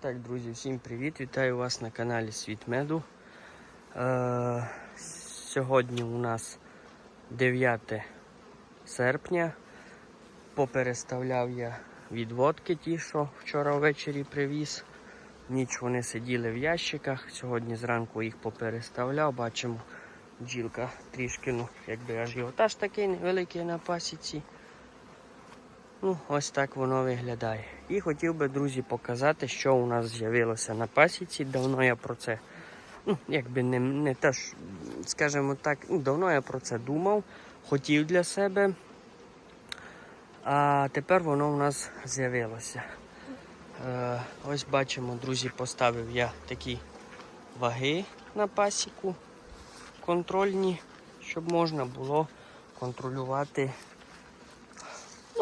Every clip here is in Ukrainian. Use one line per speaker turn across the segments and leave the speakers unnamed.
Так, друзі, всім привіт! Вітаю вас на каналі Світ Меду. Е, сьогодні у нас 9 серпня. Попереставляв я відводки ті, що вчора ввечері привіз. Ніч вони сиділи в ящиках. Сьогодні зранку їх попереставляв. Бачимо, бджілка трішки, ну, якби ажіотаж такий невеликий на пасіці. Ну, ось так воно виглядає. І хотів би, друзі, показати, що у нас з'явилося на пасіці. Давно я про це, ну, якби не, не теж, скажімо так, ну, давно я про це думав, хотів для себе. А тепер воно у нас з'явилося. Е, ось бачимо, друзі, поставив я такі ваги на пасіку контрольні, щоб можна було контролювати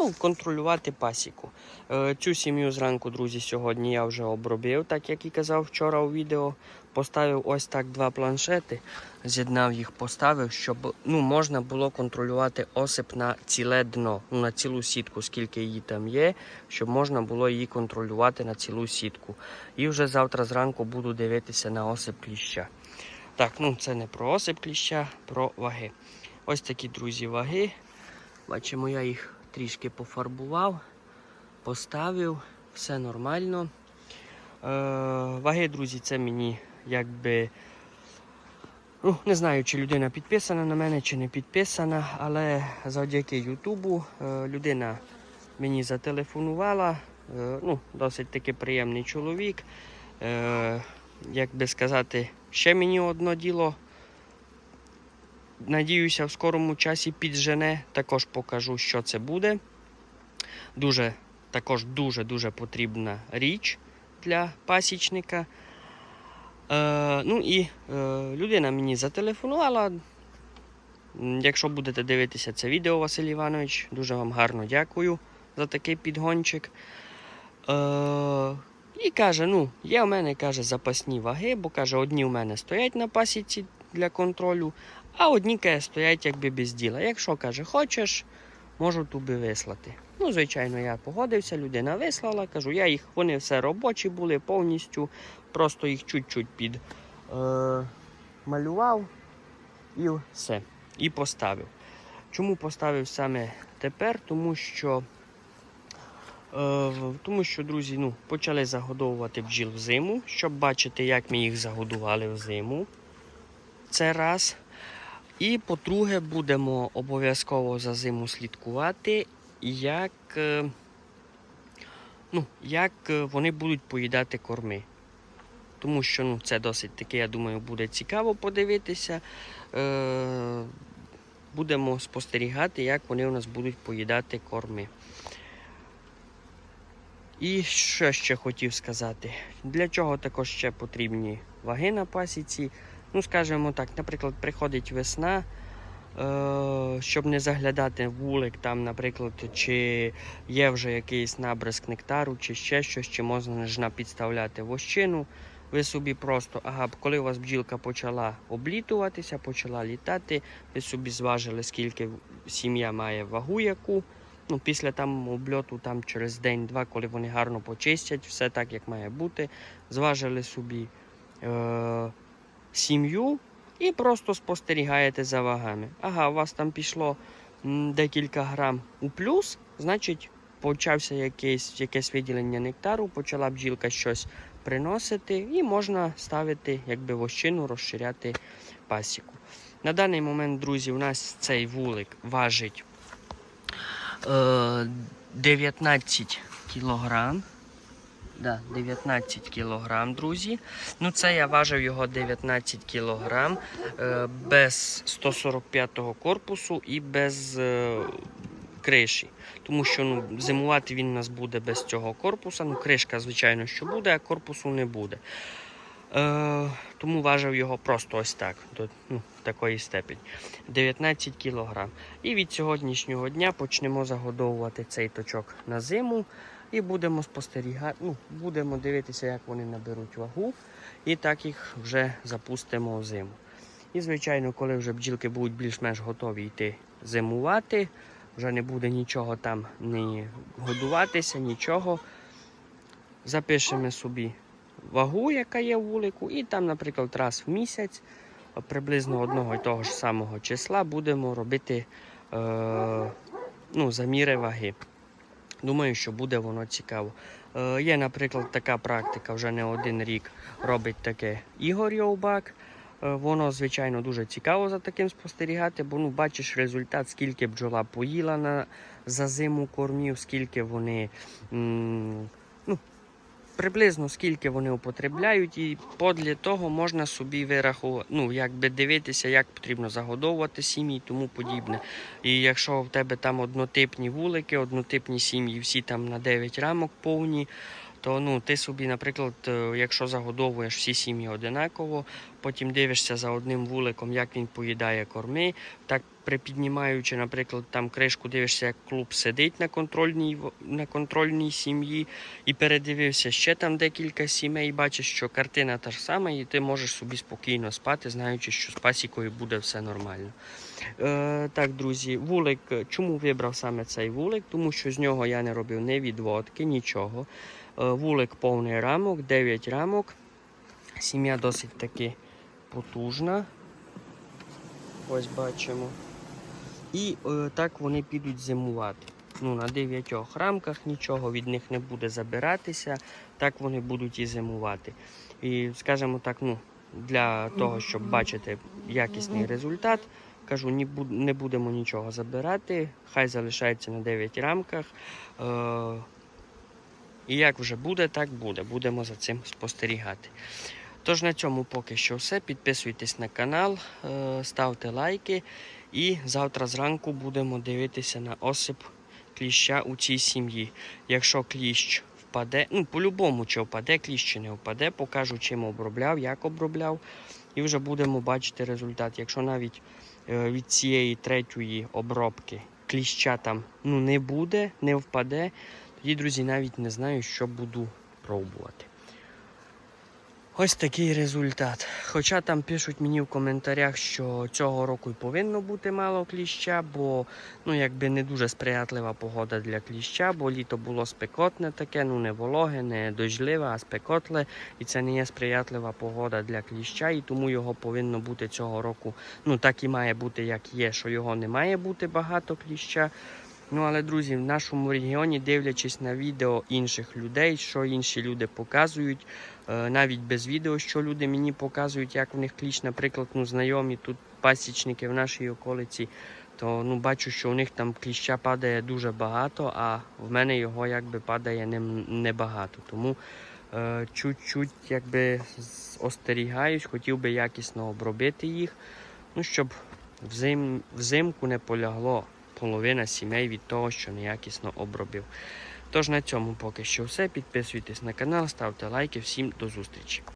ну, контролювати пасіку. Е, Цю сім'ю зранку, друзі, сьогодні я вже обробив, так як і казав вчора у відео. Поставив ось так два планшети, з'єднав їх, поставив, щоб ну, можна було контролювати осип на ціле дно, ну, на цілу сітку, скільки її там є, щоб можна було її контролювати на цілу сітку. І вже завтра зранку буду дивитися на осип кліща. Так, ну це не про осип кліща, про ваги. Ось такі, друзі, ваги. Бачимо, я їх трішки пофарбував, поставив, все нормально. Е, ваги, друзі, це мені якби. Ну, не знаю, чи людина підписана на мене, чи не підписана, але завдяки Ютубу е, людина мені зателефонувала. Е, ну, досить таки приємний чоловік. Е, як би сказати, ще мені одно діло Надіюся, в скорому часі піджене. Також покажу, що це буде. Дуже, також дуже-дуже потрібна річ для пасічника. Е, ну і е, людина мені зателефонувала. Якщо будете дивитися це відео, Василь Іванович, дуже вам гарно дякую за такий підгончик. Е, і каже: ну, є у мене каже, запасні ваги, бо каже, одні у мене стоять на пасіці для контролю, а одні стоять якби без діла. Якщо каже, хочеш, можу тобі вислати. Ну, звичайно, я погодився, людина вислала, кажу, я їх, вони все робочі були повністю, просто їх чуть-чуть під е, і все. І поставив. Чому поставив саме тепер? Тому що, е, тому що друзі, ну, почали загодовувати бджіл взиму, щоб бачити, як ми їх загодували взиму. Це раз. І по-друге, будемо обов'язково за зиму слідкувати, як, е, ну, як е, вони будуть поїдати корми. Тому що ну, це досить таки, я думаю, буде цікаво подивитися. Е, Будемо спостерігати, як вони у нас будуть поїдати корми. І що ще хотів сказати? Для чого також ще потрібні ваги на пасіці? Ну, скажімо так, наприклад, приходить весна, е, щоб не заглядати вулик, там, наприклад, чи є вже якийсь набризк нектару, чи ще щось, чи можна підставляти вощину. Ви собі просто, ага, коли у вас бджілка почала облітуватися, почала літати, ви собі зважили, скільки сім'я має вагу яку. Ну, після там обльоту, там через день-два, коли вони гарно почистять, все так, як має бути. Зважили собі е- сім'ю і просто спостерігаєте за вагами. Ага, у вас там пішло декілька грам у плюс, значить почався якесь, якесь виділення нектару, почала бджілка щось приносити, і можна ставити якби вощину, розширяти пасіку. На даний момент, друзі, у нас цей вулик важить е, 19 кілограм. Да, 19 кілограм, друзі. Ну, це я важив його 19 кілограм е, без 145-го корпусу і без е, криші. Тому що ну, зимувати він у нас буде без цього корпуса. Ну, кришка, звичайно, що буде, а корпусу не буде. Е, тому важив його просто ось так, до ну, такої степені. 19 кілограм. І від сьогоднішнього дня почнемо загодовувати цей точок на зиму. І будемо спостерігати, ну, будемо дивитися, як вони наберуть вагу, і так їх вже запустимо зиму. І, звичайно, коли вже бджілки будуть більш-менш готові йти зимувати, вже не буде нічого там ні годуватися, нічого. Запишемо собі вагу, яка є в вулику, і там, наприклад, раз в місяць, е, приблизно одного і того ж самого числа, будемо робити е, ну, заміри ваги. Думаю, що буде воно цікаво. Е, є, наприклад, така практика, вже не один рік робить таке Ігор Йовбак. Е, Воно, звичайно, дуже цікаво за таким спостерігати, бо ну, бачиш результат, скільки бджола поїла на, за зиму кормів, скільки вони м, ну, приблизно скільки вони употребляють, і подле того можна собі вирахувати, ну, якби дивитися, як потрібно загодовувати сім'ї тому подібне. І якщо в тебе там однотипні вулики, однотипні сім'ї, всі там на 9 рамок повні, то ну, ти собі, наприклад, е, якщо загодовуєш всі сім'ї одинаково, потім дивишся за одним вуликом, як він поїдає корми, так припіднімаючи, наприклад, там кришку, дивишся, як клуб сидить на контрольній, на контрольній сім'ї, і передивився ще там декілька сімей, бачиш, що картина та ж сама, і ти можеш собі спокійно спати, знаючи, що з пасікою буде все нормально. Е, так, друзі, вулик. Чому вибрав саме цей вулик? Тому що з нього я не робив ні відводки, нічого. Е, вулик повний рамок, 9 рамок. Сім'я досить таки потужна. Ось бачимо. І е, так вони підуть зимувати. Ну, на 9 рамках нічого від них не буде забиратися, так вони будуть і зимувати. І, скажімо так, ну, для того, щоб бачити якісний результат, кажу, не будемо нічого забирати, хай залишається на 9 рамках. Е, і як вже буде, так буде. Будемо за цим спостерігати. Тож на цьому поки що все. Підписуйтесь на канал, е, ставте лайки. І завтра зранку будемо дивитися на осип кліща у цій сім'ї. Якщо кліщ впаде, ну по-любому, чи впаде кліщ, чи не впаде, покажу, чим обробляв, як обробляв. І вже будемо бачити результат. Якщо навіть е, від цієї третьої обробки кліща там ну, не буде, не впаде, тоді, друзі, навіть не знаю, що буду пробувати. Ось такий результат. Хоча там пишуть мені в коментарях, що цього року й повинно бути мало кліща, бо ну, якби не дуже сприятлива погода для кліща, бо літо було спекотне таке, ну не вологе, не дождливе, а спекотле. І це не є сприятлива погода для кліща, і тому його повинно бути цього року. Ну так і має бути, як є, що його не має бути багато кліща. Ну, але, друзі, в нашому регіоні, дивлячись на відео інших людей, що інші люди показують, е, навіть без відео, що люди мені показують, як в них кліч, наприклад, ну, знайомі тут пасічники в нашій околиці, то ну, бачу, що у них там кліща падає дуже багато, а в мене його якби падає не- небагато. Тому е, чуть-чуть якби остерігаюсь, хотів би якісно обробити їх, ну, щоб взим, взимку не полягло половина сімей від того, що неякісно обробив. Тож на цьому поки що все. Підписуйтесь на канал, ставте лайки. Всім до зустрічі.